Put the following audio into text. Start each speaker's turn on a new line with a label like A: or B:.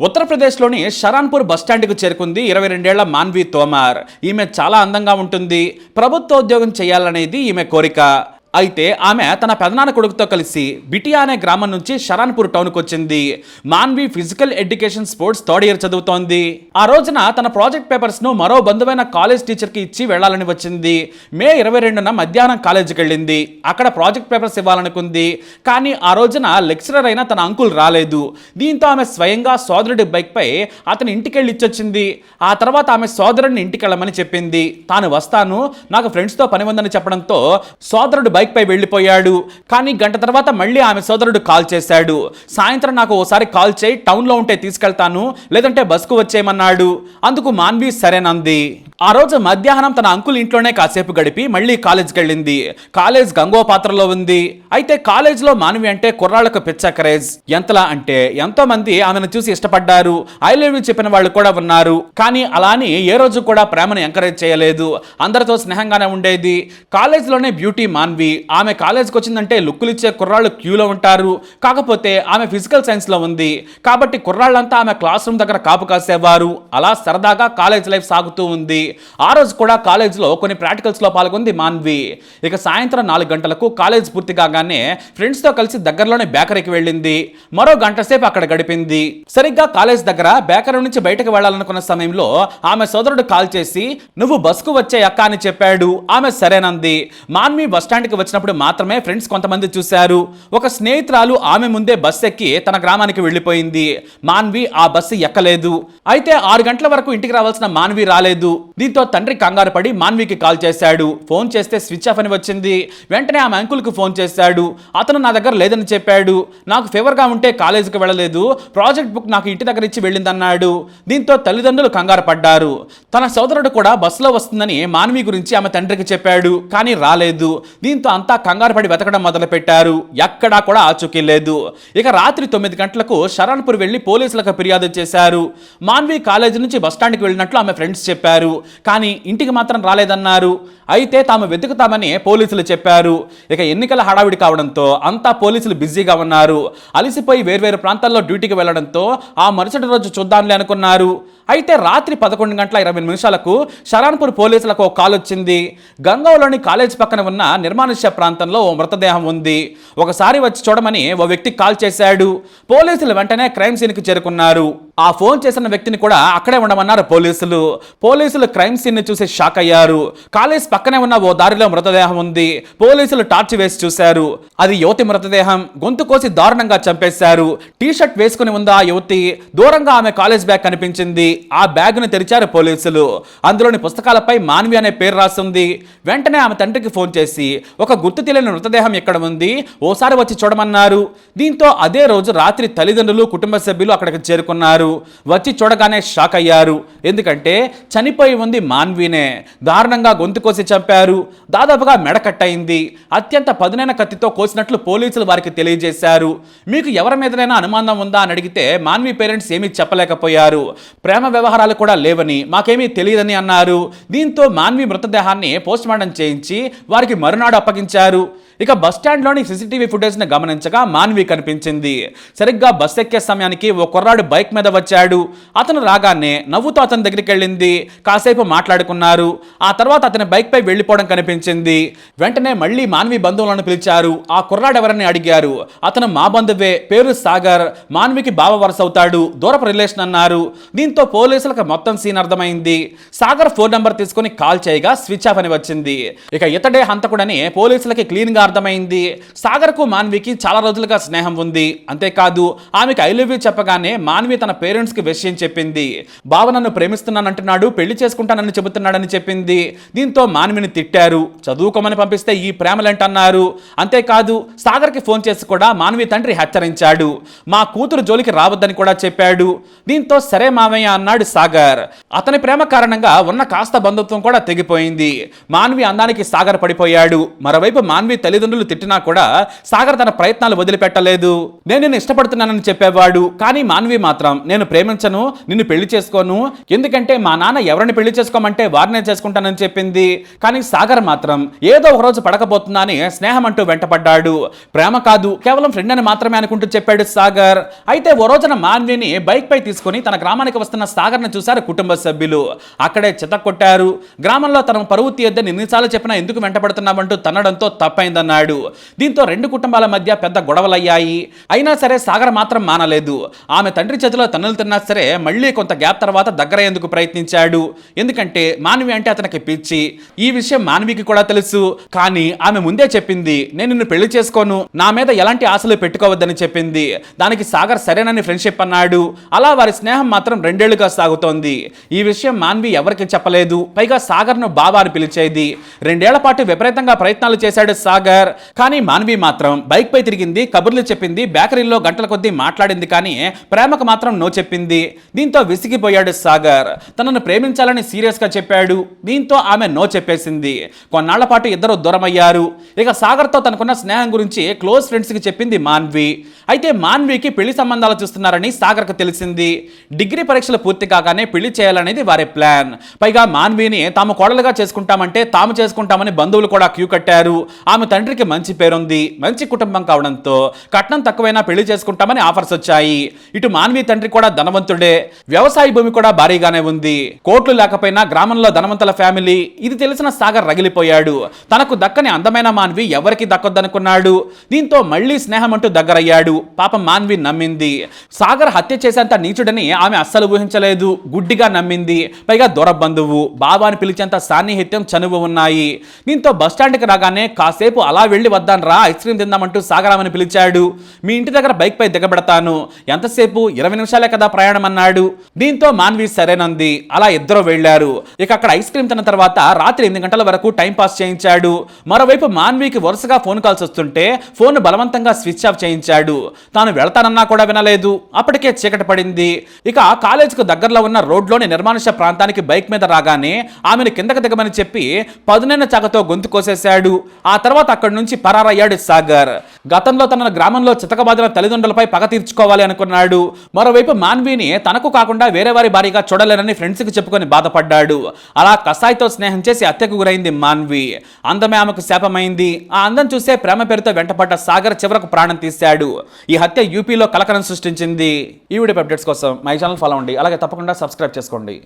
A: ఉత్తరప్రదేశ్లోని షరాన్పూర్ బస్టాండ్కు చేరుకుంది ఇరవై రెండేళ్ళ మాన్వి తోమార్. ఈమె చాలా అందంగా ఉంటుంది. ప్రభుత్వ ఉద్యోగం చేయాలనేది ఈమె కోరిక. అయితే ఆమె తన పెదనాన్న కొడుకుతో కలిసి బిటియా అనే గ్రామం నుంచి షరాన్పూర్ టౌన్కి వచ్చింది. Manvi physical education sports third year చదువుతోంది. ఆ రోజున తన ప్రాజెక్ట్ పేపర్స్ను మరో బంధువైన కాలేజ్ టీచర్కి ఇచ్చి వెళ్ళాలని వచ్చింది. మే ఇరవై రెండున మధ్యాహ్నం కాలేజీకి వెళ్ళింది. అక్కడ ప్రాజెక్ట్ పేపర్స్ ఇవ్వాలనుకుంది. కానీ ఆ రోజున లెక్చరర్ అయిన తన అంకుల్ రాలేదు. దీంతో ఆమె స్వయంగా సోదరుడి బైక్పై అతని ఇంటికి వెళ్ళి ఇచ్చొచ్చింది. ఆ తర్వాత ఆమె సోదరుడిని ఇంటికి వెళ్ళమని చెప్పింది. తాను వస్తాను నాకు ఫ్రెండ్స్తో పని ఉందని చెప్పడంతో సోదరుడు బైక్పై వెళ్ళిపోయాడు. కానీ గంట తర్వాత మళ్ళీ ఆమె సోదరుడు కాల్ చేశాడు. సాయంత్రం నాకు ఓసారి కాల్ చేయి టౌన్లో ఉంటే తీసుకెళ్తాను లేదంటే బస్కు వచ్చేయమన్నాడు. అందుకు మాన్వి సరేనంది. ఆ రోజు మధ్యాహ్నం తన అంకుల్ ఇంట్లోనే కాసేపు గడిపి మళ్ళీ కాలేజ్కి వెళ్ళింది. కాలేజ్ గంగో పాత్రలో ఉంది. అయితే కాలేజ్లో మానవి అంటే కుర్రాళ్ళకు పిచ్చ క్రేజ్. ఎంతలా అంటే ఎంతో మంది ఆమెను చూసి ఇష్టపడ్డారు. ఐ లవ్ యూ చెప్పిన వాళ్ళు కూడా ఉన్నారు. కానీ అలాని ఏ రోజు కూడా ప్రేమను ఎంకరేజ్ చేయలేదు. అందరితో స్నేహంగానే ఉండేది. కాలేజ్లోనే బ్యూటీ మాన్వి. ఆమె కాలేజ్కి వచ్చిందంటే లుక్కులు ఇచ్చే కుర్రాళ్ళు క్యూలో ఉంటారు. కాకపోతే ఆమె ఫిజికల్ సైన్స్లో ఉంది. కాబట్టి కుర్రాళ్ళంతా ఆమె క్లాస్ రూమ్ దగ్గర కాపు కాసేవారు. అలా సరదాగా కాలేజ్ లైఫ్ సాగుతూ ఉంది. ఆ రోజు కూడా కాలేజ్లో కొన్ని ప్రాక్టికల్స్లో పాల్గొంది మాన్వి. ఇక సాయంత్రం నాలుగు గంటలకు కాలేజ్ పూర్తి కాగానే ఫ్రెండ్స్తో కలిసి దగ్గరలోనే బేకరీకి వెళ్ళింది. మరో గంట సేపు అక్కడ గడిపింది. సరిగ్గా కాలేజ్ దగ్గర బేకరీ నుంచి బయటకు వెళ్ళాలనుకున్న సమయంలో ఆమె సోదరుడు కాల్ చేసి నువ్వు బస్కు వచ్చే అక్క అని చెప్పాడు. ఆమె సరేనంది. మాన్వి బస్ వచ్చినప్పుడు మాత్రమే ఫ్రెండ్స్ కొంతమంది చూశారు. ఒక స్నేహితురాలు ఆమె ముందే బస్ ఎక్కి తన గ్రామానికి వెళ్ళిపోయింది. మాన్వి ఆ బస్సు ఎక్కలేదు. అయితే ఆరు గంటల వరకు ఇంటికి రావాల్సిన మాన్వి రాలేదు. దీంతో తండ్రి కంగారు పడి మాన్వికి కాల్ చేశాడు. ఫోన్ చేస్తే స్విచ్ ఆఫ్ అని వచ్చింది. వెంటనే ఆమె అంకుల్కి ఫోన్ చేశాడు. అతను నా దగ్గర లేదని చెప్పాడు. నాకు ఫీవర్గా ఉంటే కాలేజీకి వెళ్ళలేదు. ప్రాజెక్ట్ బుక్ నాకు ఇంటి దగ్గర ఇచ్చి వెళ్ళిందన్నాడు. దీంతో తల్లిదండ్రులు కంగారు పడ్డారు. తన సోదరుడు కూడా బస్సులో వస్తుందని మాన్వి గురించి ఆమె తండ్రికి చెప్పాడు. కానీ రాలేదు. దీంతో అంతా కంగారు పడి వెతకడం మొదలుపెట్టారు. ఎక్కడా కూడా ఆచూకీ లేదు. ఇక రాత్రి తొమ్మిది గంటలకు శరణ్పూర్ వెళ్ళి పోలీసులకు ఫిర్యాదు చేశారు. మాన్వి కాలేజీ నుంచి బస్టాండ్కి వెళ్ళినట్లు ఆమె ఫ్రెండ్స్ చెప్పారు. కానీ ఇంటికి మాత్రం రాలేదన్నారు. అయితే తాము వెతుకుతామని పోలీసులు చెప్పారు. ఇక ఎన్నికల హడావిడి కావడంతో అంతా పోలీసులు బిజీగా ఉన్నారు. అలసిపోయి వేర్వేరు ప్రాంతాల్లో డ్యూటీకి వెళ్ళడంతో ఆ మరుసటి రోజు చూద్దాంలే అనుకున్నారు. అయితే రాత్రి పదకొండు గంటల ఇరవై నిమిషాలకు షరాన్పూర్ పోలీసులకు ఒక కాల్ వచ్చింది. గంగాలోని కాలేజ్ పక్కన ఉన్న నిర్మానుష్య ప్రాంతంలో ఓ మృతదేహం ఉంది. ఒకసారి వచ్చి చూడమని ఓ వ్యక్తి కాల్ చేశాడు. పోలీసులు వెంటనే క్రైమ్ సీన్కి చేరుకున్నారు. ఆ ఫోన్ చేసిన వ్యక్తిని కూడా అక్కడే ఉండమన్నారు పోలీసులు. పోలీసులు క్రైమ్ సీన్ని చూసి షాక్ అయ్యారు. కాలేజ్ పక్కనే ఉన్న ఓ దారిలో మృతదేహం ఉంది. పోలీసులు టార్చ్ వేసి చూశారు. అది యువతి మృతదేహం. గొంతు కోసి దారుణంగా చంపేశారు. టీ షర్ట్ వేసుకుని ఉంది ఆ యువతి? దూరంగా ఆమె కాలేజ్ బ్యాగ్ కనిపించింది. ఆ బ్యాగ్ను తెరిచారు పోలీసులు. అందులోని పుస్తకాలపై మాన్వి అనే పేరు రాస్తుంది వెంటనే ఆమె తండ్రికి ఫోన్ చేసి ఒక గుర్తు తెలియని మృతదేహం ఎక్కడ ఉంది? ఓసారి వచ్చి చూడమన్నారు. దీంతో అదే రోజు రాత్రి తల్లిదండ్రులు కుటుంబ సభ్యులు అక్కడికి చేరుకున్నారు. వచ్చి చూడగానే షాక్ అయ్యారు. ఎందుకంటే చనిపోయి ఉంది మాన్వీనే. దారుణంగా గొంతు కోసి చంపారు. దాదాపుగా మెడ కట్టయింది. అత్యంత పదునైన కత్తితో కోసినట్లు పోలీసులు వారికి తెలియజేశారు. మీకు ఎవరి మీదనైనా అనుమానం ఉందా? అని అడిగితే మాన్వి పేరెంట్స్ ఏమీ చెప్పలేకపోయారు. ప్రేమ వ్యవహారాలు కూడా లేవని మాకేమీ తెలియదని అన్నారు. దీంతో మాన్వి మృతదేహాన్ని పోస్ట్మార్టం చేయించి వారికి మరునాడు అప్పగించారు. ఇక బస్ స్టాండ్లోని సీసీటీవీ ఫుటేజ్ను గమనించగా మాన్వి కనిపించింది. సరిగ్గా బస్ ఎక్కే సమయానికి ఓ కుర్రాడు బైక్ మీద వచ్చాడు. అతను రాగానే నవ్వుతూ అతని దగ్గరికి వెళ్ళింది. కాసేపు మాట్లాడుకున్నారు. ఆ తర్వాత అతని బైక్పై వెళ్ళిపోవడం కనిపించింది. వెంటనే మళ్ళీ మాన్వి బంధువులను పిలిచారు. ఆ కుర్రాడు ఎవరని అడిగారు. అతను మా బంధువే పేరు సాగర్. మాన్వికి బావ వరుస అవుతాడు దూరపు రిలేషన్ అన్నారు. దీంతో పోలీసులకు మొత్తం సీన్ అర్థమైంది. సాగర్ ఫోన్ నంబర్ తీసుకుని కాల్ చేయగా స్విచ్ ఆఫ్ అని వచ్చింది. ఇక ఇతడే హంతకుడని పోలీసులకి క్లీన్గా అర్థమైంది. సాగర్కు మాన్వికి చాలా రోజులుగా స్నేహం ఉంది. అంతేకాదు ఆమెకు ఐ లవ్ యూ చెప్పగానే మాన్వి తన పేరెంట్స్కి విషయం చెప్పింది. బావ నన్ను ప్రేమిస్తున్నానంటున్నాడు పెళ్ళి చేసుకుంటానని చెబుతున్నాడని చెప్పింది. దీంతో మాన్విని తిట్టారు. చదువుకోమని పంపిస్తే ఈ ప్రేమలేంటన్నారు. అంతేకాదు సాగర్కి ఫోన్ చేసి కూడా మాన్వి తండ్రి హెచ్చరించాడు. మా కూతురు జోలికి రావద్దని కూడా చెప్పాడు. దీంతో సరే మామయ్య అన్నాడు సాగర్. అతని ప్రేమ కారణంగా ఉన్న కాస్త బంధుత్వం కూడా తెగిపోయింది. మాన్వి అందానికి సాగర్ పడిపోయాడు. మరోవైపు మాన్వి తల్లిదండ్రులు తిట్టినా కూడా సాగర్ తన ప్రయత్నాలు వదిలిపెట్టలేదు. నేను నిన్ను ఇష్టపడుతున్నానని చెప్పేవాడు. కానీ మాన్వి మాత్రం నేను ప్రేమించను నిన్ను పెళ్ళి చేసుకోను. ఎందుకంటే మా నాన్న ఎవరిని పెళ్ళి చేసుకోమంటే వారినే చేసుకుంటానని చెప్పింది. కానీ సాగర్ మాత్రం ఏదో ఒక రోజు పడకపోతున్నా అని స్నేహం అంటూ వెంటపడ్డాడు. ప్రేమ కాదు కేవలం ఫ్రెండ్ అని మాత్రమే అనుకుంటూ చెప్పాడు సాగర్. అయితే ఓ రోజున మాన్విని బైక్ పై తీసుకుని తన గ్రామానికి వస్తున్న సాగర్ని చూశారు కుటుంబ సభ్యులు. అక్కడే చిత కొట్టారు గ్రామంలో తన పరువు తీయద్దని ఎన్నిసార్లు చెప్పినా ఎందుకు వెంటపడుతున్నామంటూ తన్నడంతో తప్పైందన్నాడు దీంతో రెండు కుటుంబాల మధ్య పెద్ద గొడవలయ్యాయి. అయినా సరే సాగర్ మాత్రం మానలేదు. ఆమె తండ్రి చేతిలో తన్నులు తిన్నా సరే మళ్ళీ కొంత గ్యాప్ తర్వాత దగ్గరయ్యేందుకు ప్రయత్నించాడు. ఎందుకంటే మానవి అంటే అతనికి పిచ్చి. ఈ విషయం మానవికి కూడా తెలుసు. కానీ ఆమె ముందే చెప్పింది నేను నిన్ను పెళ్ళి చేసుకోను. నా మీద ఎలాంటి ఆశలు పెట్టుకోవద్దని చెప్పింది. దానికి సాగర్ సరేనని ఫ్రెండ్షిప్ అన్నాడు. అలా వారి స్నేహం మాత్రం రెండేళ్ళుగా సాగుతోంది. ఈ విషయం మాన్వి ఎవరికి చెప్పలేదు. పైగా సాగర్ను బాబా అని పిలిచేది. రెండేళ్ళ పాటు విపరీతంగా ప్రయత్నాలు చేశాడు సాగర్. కానీ మాన్వి మాత్రం బైక్ పై తిరిగింది కబుర్లు చెప్పింది బేకరీలో గంటల కొద్దీ మాట్లాడింది కానీ ప్రేమకు మాత్రం నో చెప్పింది. దీంతో విసిగిపోయాడు సాగర్. తనను ప్రేమించాలని సీరియస్గా చెప్పాడు. దీంతో ఆమె నో చెప్పేసింది. కొన్నాళ్ళ పాటు ఇద్దరు దూరమయ్యారు. ఇక సాగర్తో తనకున్న స్నేహం గురించి క్లోజ్ ఫ్రెండ్స్కి చెప్పింది మాన్వి. అయితే మాన్వికి పెళ్ళి సంబంధాలు చూస్తున్నారని సాగర్కు తెలిసింది. డిగ్రీ పరీక్షలు పూర్తి కాగానే పెళ్ళి చేయాలనేది వారి ప్లాన్. పైగా మాన్విని తాము కోడలుగా చేసుకుంటామంటే తాము చేసుకుంటామని బంధువులు కూడా క్యూ కట్టారు. ఆమె తండ్రి తండ్రికి మంచి పేరుంది మంచి కుటుంబం కావడంతో కట్నం తక్కువైనా పెళ్ళి చేసుకుంటామని ఆఫర్స్ వచ్చాయి. ఇటు మాన్వి తండ్రి కూడా ధనవంతుడే వ్యవసాయ భూమి కూడా భారీగానే ఉంది. కోట్లు లేకపోయినా గ్రామంలో ధనవంతుల ఫ్యామిలీ ఇది తెలిసిన సాగర్ రగిలిపోయాడు. తనకు దక్కని అందమైన మాన్వి ఎవరికి దక్కొద్దనుకున్నాడు. దీంతో మళ్ళీ స్నేహం అంటూ దగ్గరయ్యాడు. పాపం మాన్వి నమ్మింది. సాగర్ హత్య చేసేంత నీచుడని ఆమె అస్సలు ఊహించలేదు. గుడ్డిగా నమ్మింది. పైగా దూర బంధువు బాబాని పిలిచేంత సాన్నిహిత్యం చనువు ఉన్నాయి. దీంతో బస్టాండ్కి రాగానే కాసేపు అలా వెళ్ళి వద్దాను రా ఐస్ క్రీమ్ తిందామంటూ సాగరామని పిలిచాడు. మీ ఇంటి దగ్గర బైక్ పై దిగబెడతాను. ఎంతసేపు? ఇరవై నిమిషాలే కదా ప్రయాణం అన్నాడు. దీంతో మాన్వి సరేనంది. అలా ఇద్దరు వెళ్ళారు. ఇక అక్కడ ఐస్ క్రీమ్ తిన్న తర్వాత రాత్రి ఎనిమిది గంటల వరకు టైం పాస్ చేయించాడు. మరోవైపు మాన్వికి వరుసగా ఫోన్ కాల్స్ వస్తుంటే ఫోన్ బలవంతంగా స్విచ్ ఆఫ్ చేయించాడు. తాను వెళ్తానన్నా కూడా వినలేదు. అప్పటికే చీకటి పడింది. ఇక కాలేజీకు దగ్గరలో ఉన్న రోడ్లోని నిర్మానుష ప్రాంతానికి బైక్ మీద రాగానే ఆమెను కిందకు దిగమని చెప్పి పదునైన చాకతో గొంతు కోసేశాడు. ఆ తర్వాత అక్కడి నుంచి పరారయ్యాడు సాగర్. గతంలో తన గ్రామంలో చితకబాదిన తల్లిదండ్రులపై పగ తీర్చుకోవాలి అనుకున్నాడు. మరోవైపు మాన్విని తనకు కాకుండా వేరే వారి భారీగా చూడలేనని ఫ్రెండ్స్కి చెప్పుకొని బాధపడ్డాడు. అలా కసాయితో స్నేహం చేసి హత్యకు గురైంది మాన్వి. అందమే ఆమెకు శాపమైంది. ఆ అందం చూసే ప్రేమ పేరుతో వెంటపడ్డ సాగర్ చివరకు ప్రాణం తీశాడు. ఈ హత్య యూపీలో కలకలం సృష్టించింది. ఈ వీడియో అప్డేట్స్ కోసం మై ఛానల్ ఫాలో అవ్వండి. అలాగే తప్పకుండా సబ్స్క్రైబ్ చేసుకోండి.